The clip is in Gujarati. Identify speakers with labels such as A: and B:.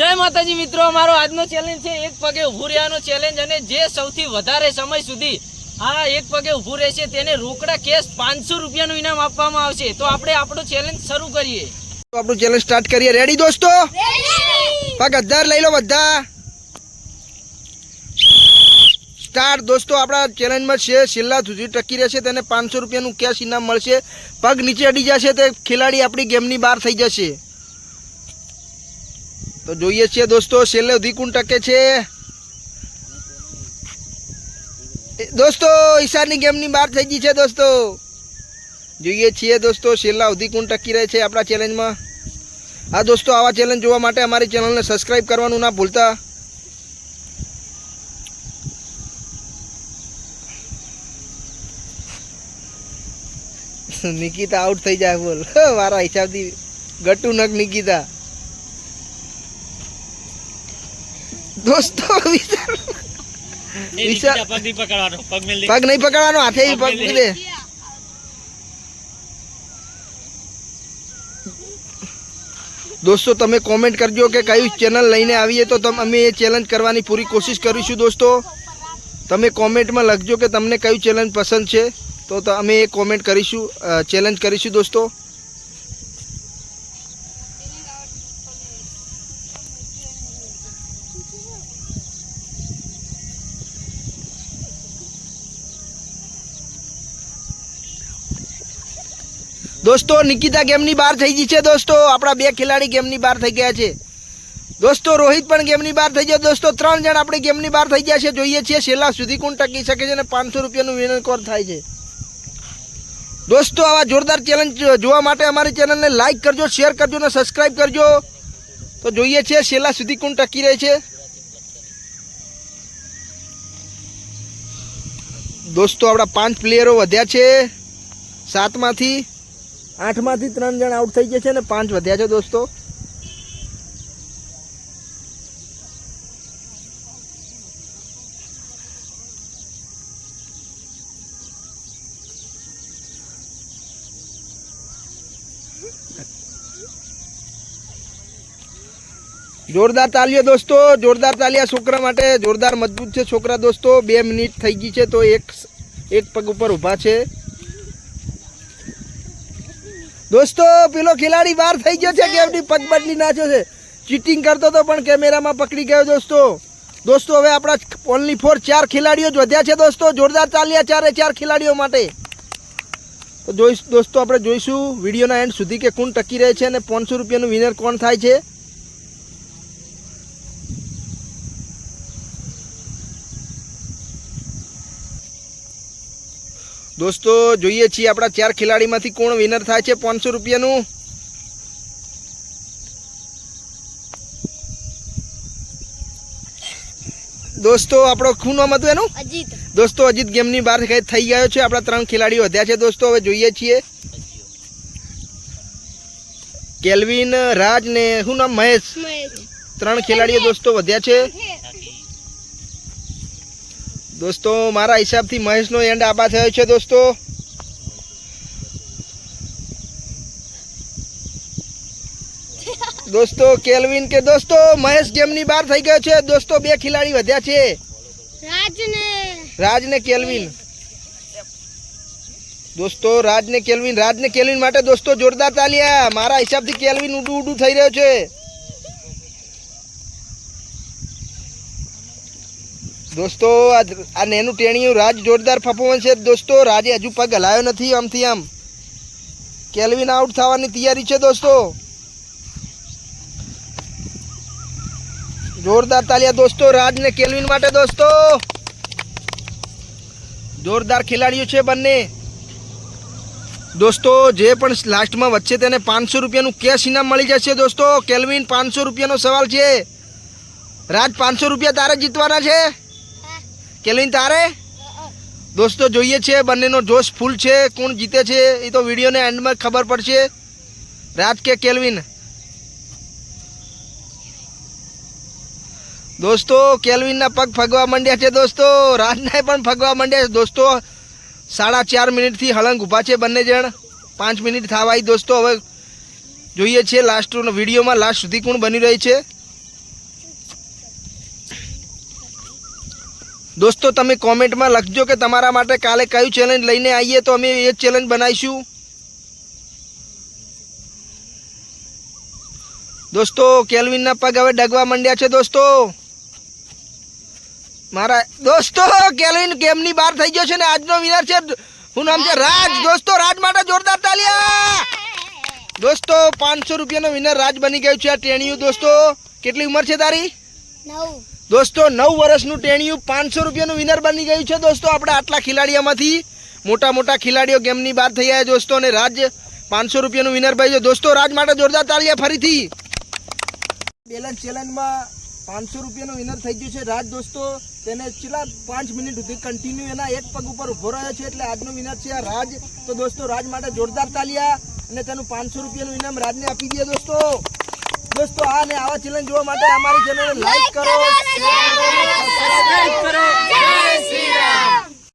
A: જય માતાજી મિત્રો અમારો આજનો ચેલેન્જ છે એક પગે ઊભું રહેવાનો ચેલેન્જ અને જે સૌથી વધારે સમય સુધી આ એક પગે ઊભું રહેશે તેને રોકડા કેશ પાંચસો રૂપિયાનું ઇનામ આપવામાં આવશે. તો આપણે આપણો ચેલેન્જ શરૂ કરીએ.
B: તો આપણું ચેલેન્જ સ્ટાર્ટ કરીએ. રેડી દોસ્તો? પગ અધાર લઈ લો બધા. સ્ટાર્ટ દોસ્તો આપણા ચેલેન્જમાં છે. છેલ્લા સુધી ટકી રહેશે તેને પાંચસો રૂપિયાનું કેશ ઇનામ મળશે. પગ નીચે અડી જશે તે ખેલાડી આપણી ગેમની બહાર થઈ જશે. તો જોઈએ છીએ દોસ્તો, છેલ્લે સુધી કોણ ટકે છે. દોસ્તો ઈશાની ગેમની બહાર થઈ ગઈ છે દોસ્તો. જોઈએ છીએ દોસ્તો, છેલ્લા સુધી કોણ ટકી રહે છે આપણા ચેલેન્જમાં. હા દોસ્તો, આવા ચેલેન્જ જોવા માટે અમારી ચેનલને સબસ્ક્રાઈબ કરવાનું ના ભૂલતા. નિકિતા આઉટ થઈ જાય બોલ. મારા હિસાબથી ગટુ નક નિકિતા. દોસ્તો વિચાર વિચાર પગ નહીં પકડવાનો હાથે પગ મૂકી દે. દોસ્તો તમે કોમેન્ટ કરજો કે કયું ચેનલ લઈને આવીએ તો તમ અમે એ ચેલેન્જ કરવાની પૂરી કોશિશ કરીશું દોસ્તો. તમે કોમેન્ટમાં લખજો કે તમને કયું ચેલેન્જ પસંદ છે તો ત- અમે એ કોમેન્ટ કરીશું ચેલેન્જ કરીશું દોસ્તો. દોસ્તો, નિકિતા ગેમની બહાર થઈ ગઈ છે દોસ્તો. આપણા બે ખેલાડી ગેમની બહાર થઈ ગયા છે. દોસ્તો, રોહિત પણ ગેમની બહાર થઈ ગયો. દોસ્તો, ત્રણ જણ આપણી ગેમની બહાર થઈ ગયા છે. જોઈએ છીએ છેલ્લા સુધી કોણ ટકી શકે છે અને પાંચસો રૂપિયાનું વિનર કોર થાય છે. દોસ્તો, આવા જોરદાર ચેલેન્જ જોવા માટે અમારી ચેનલને લાઇક કરજો શેર કરજો અને સબસ્ક્રાઈબ કરજો. તો જોઈએ છીએ છેલ્લા સુધી કોણ ટકી રહે છે. દોસ્તો, આપણા પાંચ પ્લેયરો વધ્યા છે. સાતમાંથી આઠમાંથી ત્રણ જણ આઉટ થઈ ગયા છે અને પાંચ વધ્યા છે દોસ્તો. જોરદાર તાલીઓ દોસ્તો, જોરદાર તાલીયા છોકરા માટે. જોરદાર મજબૂત છે છોકરા દોસ્તો. બે મિનિટ થઈ ગઈ છે તો એક એક પગ ઉપર ઊભા છે. દોસ્તો, પેલો ખેલાડી બહાર થઈ ગયો છે ગેમની પગ બદલી નાખ્યો છે. ચીટિંગ કરતો હતો પણ કેમેરામાં પકડી ગયો દોસ્તો. દોસ્તો, હવે આપણા ઓનલી ફોર ચાર ખેલાડીઓ જ વધ્યા છે દોસ્તો. જોરદાર ચાલ્યા ચારે ચાર ખેલાડીઓ માટે. તો જોઈશ દોસ્તો, આપણે જોઈશું. વિડીયોના એન્ડ સુધી કે કોણ ટકી રહે છે અને પાંચસો રૂપિયાનું વિનર કોણ થાય છે? દોસ્તો જોઈએ છીએ આપણા ચાર ખેલાડીમાંથી કોણ વિનર થાય છે પાંચસો રૂપિયાનું? દોસ્તો આપણો શું નામ હતું એનું?
C: અજીત.
B: દોસ્તો અજીત ગેમની બહાર કઈ થઈ ગયો છે? આપણા ત્રણ ખેલાડીઓ વધ્યા છે. દોસ્તો હવે જોઈએ છીએ. કેલ્વિન રાજ ને શું નામ? મહેશ. ત્રણ ખેલાડીઓ દોસ્તો વધ્યા છે. દોસ્તો મારા હિસાબથી મહેશનો એન્ડ આબા થયો છે દોસ્તો. દોસ્તો કેલ્વિન કે દોસ્તો મહેશ ગેમની બહાર થઈ ગયો છે. દોસ્તો બે ખેલાડી વધ્યા છે.
C: રાજને.
B: રાજ ને કેલ્વિન. દોસ્તો રાજ ને કેલ્વિન રાજ ને કેલ્વિન માટે દોસ્તો જોરદાર તાલિયા. મારા હિસાબથી કેલ્વિન ઉડું ઉડું થઈ રહ્યો છે. દોસ્તો, આ નેનું ટેણીયું રાજ જોરદાર પર્ફોમન્સ છે. દોસ્તો, રાજે હજુ પગ હલાયો નથી આમથી આમ. કેલ્વિન આઉટ થવાની તૈયારી છે, દોસ્તો. જોરદાર તાલિયા, દોસ્તો રાજ ને કેલ્વિન માટે, દોસ્તો. જોરદાર ખેલાડીઓ છે બંને. દોસ્તો, જે પણ લાસ્ટમાં વચ્ચે તેને પાંચસો રૂપિયાનું કેશ ઇનામ મળી જશે, દોસ્તો. કેલ્વિન પાંચસો રૂપિયાનો સવાલ છે. રાજ પાંચસો રૂપિયા તારે જીતવાના છે? કેલ્વિન, તારે? દોસ્તો, જોઈએ છે, બંનેનો જોશ ફૂલ છે. કોણ જીતે છે એ તો વિડીયોને એન્ડમાં ખબર પડશે. રાજ કે કેલ્વિન? દોસ્તો, કેલ્વિનના પગ ફગવા માંડ્યા છે, દોસ્તો. રાજના પણ ફગવા માંડ્યા છે, દોસ્તો. સાડા ચાર મિનિટથી હળંગ ઊભા છે બંને જણ. પાંચ મિનિટ થવા આવી, દોસ્તો. હવે જોઈએ છીએ લાસ્ટ વિડીયોમાં લાસ્ટ સુધી કોણ બની રહી છે. દોસ્તો, તમે કોમેન્ટમાં લખજો કે તમારા માટે કાલે કયું ચેલેન્જ લઈને આવીએ તો અમે એ ચેલેન્જ બનાવીશું. દોસ્તો, કેલ્વિનના પગ હવે ડગવા માંડ્યા છે દોસ્તો. મારા દોસ્તો, કેલ્વિન ગેમની બહાર થઈ ગયો છે ને? આજનો વિનર છે હું નામ છે રાજ. દોસ્તો, રાજ માટે જોરદાર તાલિયા! દોસ્તો, પાંચસો રૂપિયાનો વિનર રાજ બની ગયું છે આ ટેણીયું, દોસ્તો. કેટલી ઉંમર છે તારી? દોસ્તો, નવ વર્ષનું ટેણિયું પાંચસો રૂપિયાનું વિનર બની ગયું છે દોસ્તો. આપણે આટલા ખેલાડીઓમાંથી મોટા મોટા ખેલાડીઓ ગેમની બહાર થઈ ગયા દોસ્તો અને રાજ પાંચસો રૂપિયાનું વિનર બની છે દોસ્તો, રાજ માટે જોરદાર તાળીયા ફરીથી. બેલેન્સ ચેલેન્જમાં પાંચસો રૂપિયાનું વિનર થઈ ગયું છે. રાજ, દોસ્તો, તેને છેલ્લા પાંચ મિનિટ સુધી કન્ટિન્યુ એના એક પગ ઉપર ઊભો રહ્યો છે. એટલે આજનો વિનર છે આ રાજ. તો દોસ્તો, રાજ માટે જોરદાર તાલિયા અને તેનું પાંચસો રૂપિયાનું ઇનામ રાજને આપી દઈએ દોસ્તો. દોસ્તો આ ને આવા ચેનલ જોવા માટે અમારી ચેનલને લાઈક કરો શેર કરો સબસ્ક્રાઇબ કરો. જય શ્રી